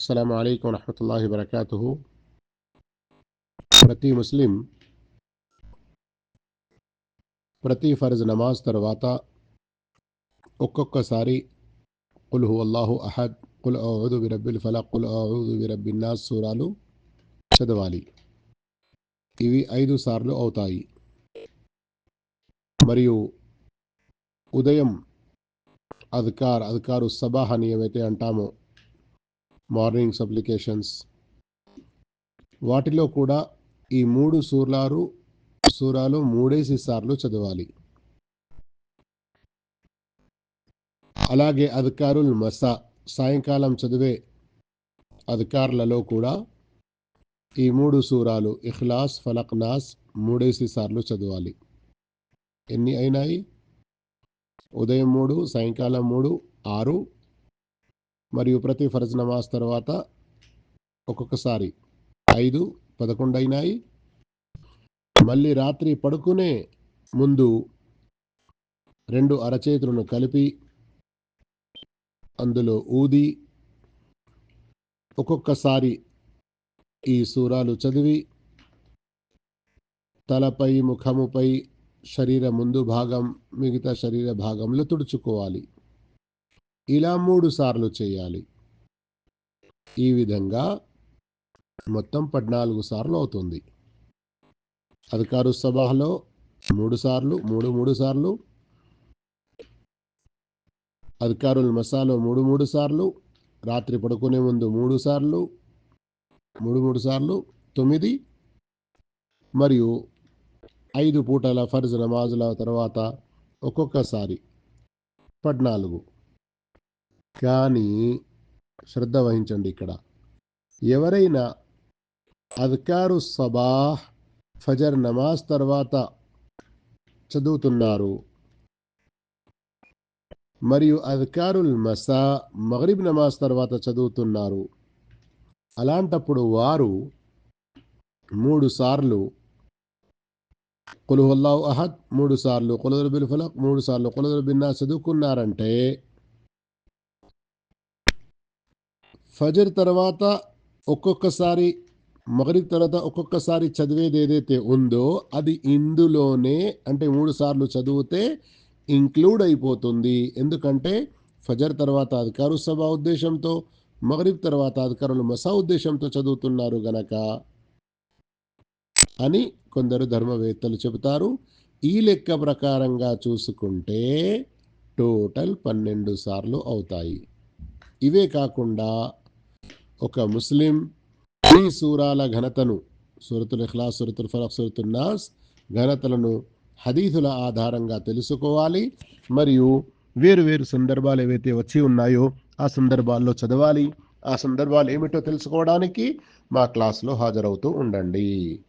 అస్సలం అయికం వరహతుల్లా వరకాతు ప్రతి ముస్లిం ప్రతి ఫర్జ్ నమాజ్ తర్వాత ఒక్కొక్కసారి కుల్ అల్లాహు అహద్ కుల్ ఔదు విరబ్బిల్ ఫలా కుల్ ఔదు విరబ్బిన్నాస్ సూరాలు చదవాలి. ఇవి ఐదు సార్లు అవుతాయి. మరియు ఉదయం అధికార్ అధికారు సబాహ్ అని ఏవైతే అంటామో మార్నింగ్ సప్లికేషన్స్ వాటిలో కూడా ఈ మూడు సూర్లారు సూరాలు మూడేసి సార్లు చదవాలి. అలాగే అధికారుల్ మసా సాయంకాలం చదివే అధికారులలో కూడా ఈ మూడు సూరాలు ఇఖ్లాస్ ఫలక్ నాస్ మూడేసి సార్లు చదవాలి. ఎన్ని అయినాయి? ఉదయం మూడు సాయంకాలం మూడు ఆరు మరియు ప్రతి ఫరజ్ నమాజ్ తర్వాత ఒక్కొక్కసారి ఐదు పదకొండు అయినాయి. మళ్ళీ రాత్రి పడుకునే ముందు రెండు అరచేతులను కలిపి అందులో ఊది ఒక్కొక్కసారి ఈ సూరాలు చదివి తలపై ముఖముపై శరీర ముందు భాగం మిగతా శరీర భాగంలో తుడుచుకోవాలి. ఇలా మూడు సార్లు చేయాలి. ఈ విధంగా మొత్తం పద్నాలుగు సార్లు అవుతుంది. అధికారు సభలో మూడు సార్లు మూడు మూడు సార్లు. అధికారుల మసాలో మూడు మూడు సార్లు. రాత్రి పడుకునే ముందు మూడు సార్లు మూడు మూడు సార్లు. తొమ్మిది మరియు ఐదు పూటల ఫర్జ్ నమాజుల తర్వాత ఒక్కొక్కసారి పద్నాలుగు. కానీ శ్రద్ధ వహించండి ఇక్కడ. ఎవరైనా అధికారు సబాహ్ ఫజర్ నమాజ్ తర్వాత చదువుతున్నారు. మరియు అధికారుల్ మసా మగరిబ్ నమాజ్ తర్వాత చదువుతున్నారు. అలాంటప్పుడు వారు మూడు సార్లు కులుహల్లాహు అహద్ మూడు సార్లు కులదుల్ బిల్ ఫలక్ మూడు సార్లు కులదుల్ బిన్నా చదువుకున్నారంటే ఫజర్ తర్వాత ఒక్కొక్కసారి మగరిబ్ తర్వాత ఒక్కొక్కసారి చదివేది ఏదైతే ఉందో అది ఇందులోనే అంటే మూడు సార్లు చదివితే ఇంక్లూడ్ అయిపోతుంది. ఎందుకంటే ఫజర్ తర్వాత అధికారు సభ ఉద్దేశంతో మగరిబ్ తర్వాత అధికారులు మసా ఉద్దేశంతో చదువుతున్నారు గనక అని కొందరు ధర్మవేత్తలు చెబుతారు. ఈ లెక్క ప్రకారంగా చూసుకుంటే టోటల్ పన్నెండు సార్లు అవుతాయి. ఇవే కాకుండా ఒక ముస్లిం ఈ సూరాల ఘనతను సూరతుల్ ఇఖ్లాస్ సూరతుల్ ఫలక్ సూరతుల్ నాస్ ఘనతలను హదీసుల ఆధారంగా తెలుసుకోవాలి. మరియు వేరు వేరు సందర్భాలు ఏవైతే వచ్చి ఉన్నాయో ఆ సందర్భాల్లో చదవాలి. ఆ సందర్భాలు ఏమిటో తెలుసుకోవడానికి మా క్లాస్లో హాజరవుతూ ఉండండి.